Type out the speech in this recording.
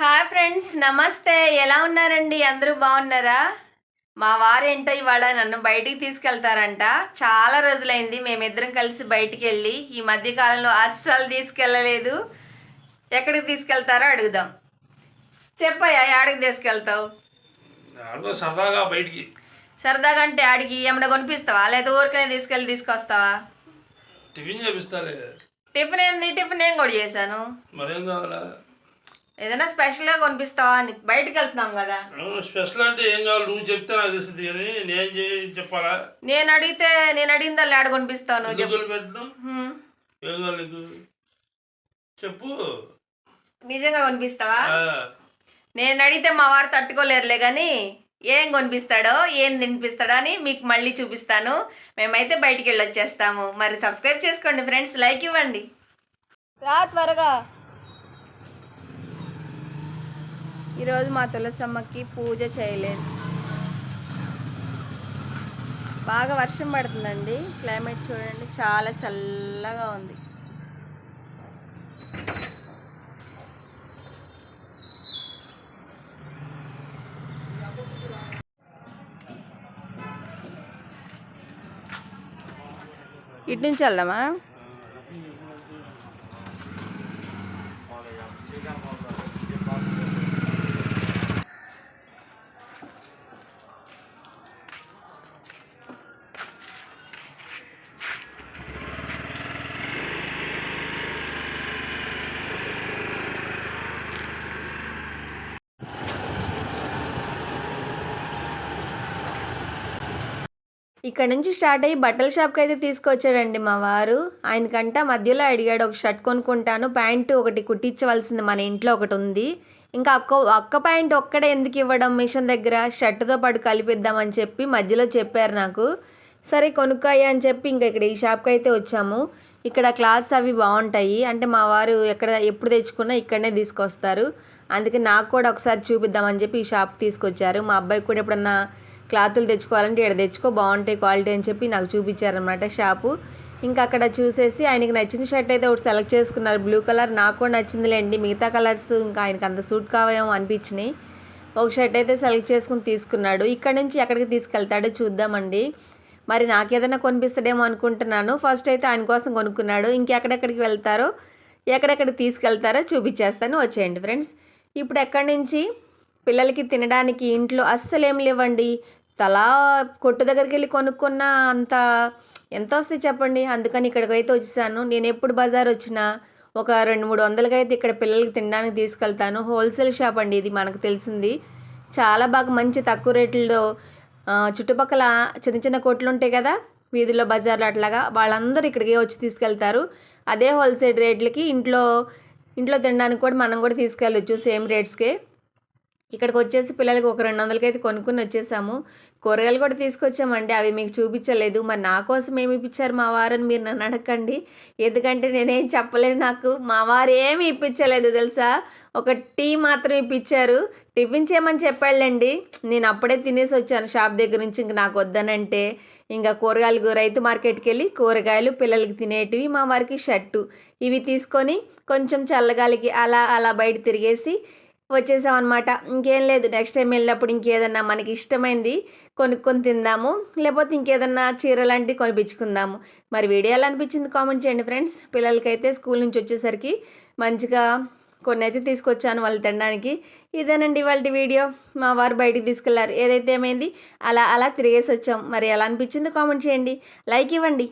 Hi friends నమస్తే. ఎలా ఉన్నారండి? అందరూ బాగున్నారా? మా వారేంటో ఇవాళ నన్ను బయటికి తీసుకెళ్తారంట. చాలా రోజులైంది మేమిద్దరం కలిసి బయటికి వెళ్ళి ఈ మధ్య కాలంలో అస్సలు తీసుకెళ్ళలేదు. ఎక్కడికి తీసుకెళ్తారో అడుగుదాం. చెప్పయ్యా ఆడికి తీసుకెళ్తావు? సరదాగా బయటికి. సరదాగా అంటే ఆడికి ఏమైనా కొనిపిస్తావా? లేదా ఊరికనే తీసుకెళ్ళి తీసుకొస్తావా? టిఫిన్ టిఫిన్ ఏంది? టిఫిన్ ఏం కూడా చేశాను? మరేం కావాలా? ఏదైనా స్పెషల్గా కొనిపిస్తావా అని బయటికి వెళ్తున్నాం కదా. స్పెషల్ అంటే ఏం కావాలి? నువ్వు చెప్తే నాకు తెలుస్తుంది కానీ నేను చెప్పాలా? నేను అడిగితే నేను అడిగిందా ఆడ కొనిపిస్తాను. ఏం చెప్పు. నిజంగా కొనిపిస్తావా? నేను అడిగితే మా వారు తట్టుకోలేరులే కానీ ఏం కొనిపిస్తాడో ఏం తినిపిస్తాడో అని మీకు మళ్ళీ చూపిస్తాను. మేమైతే బయటికి వెళ్ళి వచ్చేస్తాము మరి సబ్స్క్రైబ్ చేసుకోండి ఫ్రెండ్స్ లైక్ ఇవ్వండి. రా త్వరగా ఈరోజు మా తులసమ్మకి పూజ చేయలేదు. బాగా వర్షం పడుతుందండి. క్లైమేట్ చూడండి చాలా చల్లగా ఉంది. ఇటు నుంచి వెళ్దామా? ఇక్కడ నుంచి స్టార్ట్ అయ్యి బట్టల షాప్కి అయితే తీసుకొచ్చాడండి మా వారు. ఆయనకంట మధ్యలో అడిగాడు ఒక షర్ట్ కొనుక్కుంటాను ప్యాంటు ఒకటి కుట్టించవలసింది మన ఇంట్లో ఒకటి ఉంది. ఇంకా అక్క అక్క ప్యాంట్ ఒక్కడే ఎందుకు ఇవ్వడం మిషన్ దగ్గర? షర్ట్తో పాటు కలిపిద్దామని చెప్పి మధ్యలో చెప్పారు నాకు. సరే కొనుక్కాయి అని చెప్పి ఇంకా ఇక్కడ ఈ షాప్కి అయితే వచ్చాము. ఇక్కడ క్లాత్స్ అవి బాగుంటాయి. అంటే మా వారు ఎక్కడ ఎప్పుడు తెచ్చుకున్నా ఇక్కడనే తీసుకొస్తారు. అందుకే నాకు కూడా ఒకసారి చూపిద్దామని చెప్పి ఈ షాప్కి తీసుకొచ్చారు. మా అబ్బాయికి కూడా ఎప్పుడన్నా క్లాతులు తెచ్చుకోవాలంటే ఇక్కడ తెచ్చుకో బాగుంటాయి క్వాలిటీ అని చెప్పి నాకు చూపించారనమాట షాపు. ఇంకా అక్కడ చూసేసి ఆయనకి నచ్చిన షర్ట్ అయితే ఒకటి సెలెక్ట్ చేసుకున్నారు. బ్లూ కలర్ నాకు కూడా నచ్చిందిలేండి. మిగతా కలర్స్ ఇంకా ఆయనకి అంత సూట్ కావేమో అనిపించినాయి. ఒక షర్ట్ అయితే సెలెక్ట్ చేసుకుని తీసుకున్నాడు. ఇక్కడ నుంచి ఎక్కడికి తీసుకెళ్తాడో చూద్దామండి. మరి నాకేదైనా కొనిపిస్తాడేమో అనుకుంటున్నాను. ఫస్ట్ అయితే ఆయన కోసం కొనుక్కున్నాడు. ఇంకెక్కడెక్కడికి వెళ్తారో ఎక్కడెక్కడికి తీసుకెళ్తారో చూపించేస్తాను. వచ్చేయండి ఫ్రెండ్స్. ఇప్పుడు ఎక్కడి నుంచి? పిల్లలకి తినడానికి ఇంట్లో అస్సలు ఏం లేవండి. తలా కొట్టు దగ్గరికి వెళ్ళి కొనుక్కున్న అంత ఎంత వస్తుంది చెప్పండి. అందుకని ఇక్కడికి అయితే వచ్చేసాను. నేను ఎప్పుడు బజార్ వచ్చినా ఒక రెండు మూడు వందలకి అయితే ఇక్కడ పిల్లలకి తినడానికి తీసుకెళ్తాను. హోల్సేల్ షాప్ అండి ఇది మనకు తెలిసింది. చాలా బాగా మంచి తక్కువ రేట్లలో చుట్టుపక్కల చిన్న చిన్న కొట్లు ఉంటాయి కదా వీధిలో బజార్లు అట్లాగా వాళ్ళందరూ ఇక్కడికి వచ్చి తీసుకెళ్తారు. అదే హోల్సేల్ రేట్లకి ఇంట్లో ఇంట్లో తినడానికి కూడా మనం కూడా తీసుకెళ్ళొచ్చు సేమ్ రేట్స్కే. ఇక్కడికి వచ్చేసి పిల్లలకి ఒక రెండు వందలకి అయితే కొనుక్కుని వచ్చేసాము కూరగాయలు కూడా తీసుకొచ్చామండి. అవి మీకు చూపించలేదు. మరి నా కోసం ఏమి ఇప్పించారు మా వారని మీరు నన్ను అడగండి. ఎందుకంటే నేనేం చెప్పలేను నాకు. మా వారు ఏమి ఇప్పించలేదు తెలుసా? ఒక టీ మాత్రం ఇప్పించారు. టిఫిన్ చేయమని చెప్పాళ్ళండి నేను అప్పుడే తినేసి వచ్చాను షాప్ దగ్గర నుంచి. ఇంక నాకు వద్దనంటే ఇంకా కూరగాయలు రైతు మార్కెట్కి వెళ్ళి కూరగాయలు పిల్లలకి తినేటివి మా వారికి షర్టు. ఇవి తీసుకొని కొంచెం చల్లగాలికి అలా అలా బయట తిరిగేసి వచ్చేసాం అనమాట ఇంకేం లేదు నెక్స్ట్ టైం వెళ్ళినప్పుడు ఇంకేదన్నా మనకి ఇష్టమైంది కొనుక్కొని తిందాము లేకపోతే ఇంకేదన్నా చీర లాంటివి కొనిపించుకుందాము. మరి వీడియో ఎలా అనిపించింది కామెంట్ చేయండి ఫ్రెండ్స్. పిల్లలకైతే స్కూల్ నుంచి వచ్చేసరికి మంచిగా కొన్ని అయితే తీసుకొచ్చాను వాళ్ళు తినడానికి. ఇదేనండి వాళ్ళ వీడియో. మా వారు బయటికి తీసుకెళ్ళారు. ఏదైతే ఏమైంది అలా అలా తిరిగేసి వచ్చాం. మరి ఎలా అనిపించిందో కామెంట్ చేయండి. లైక్ ఇవ్వండి.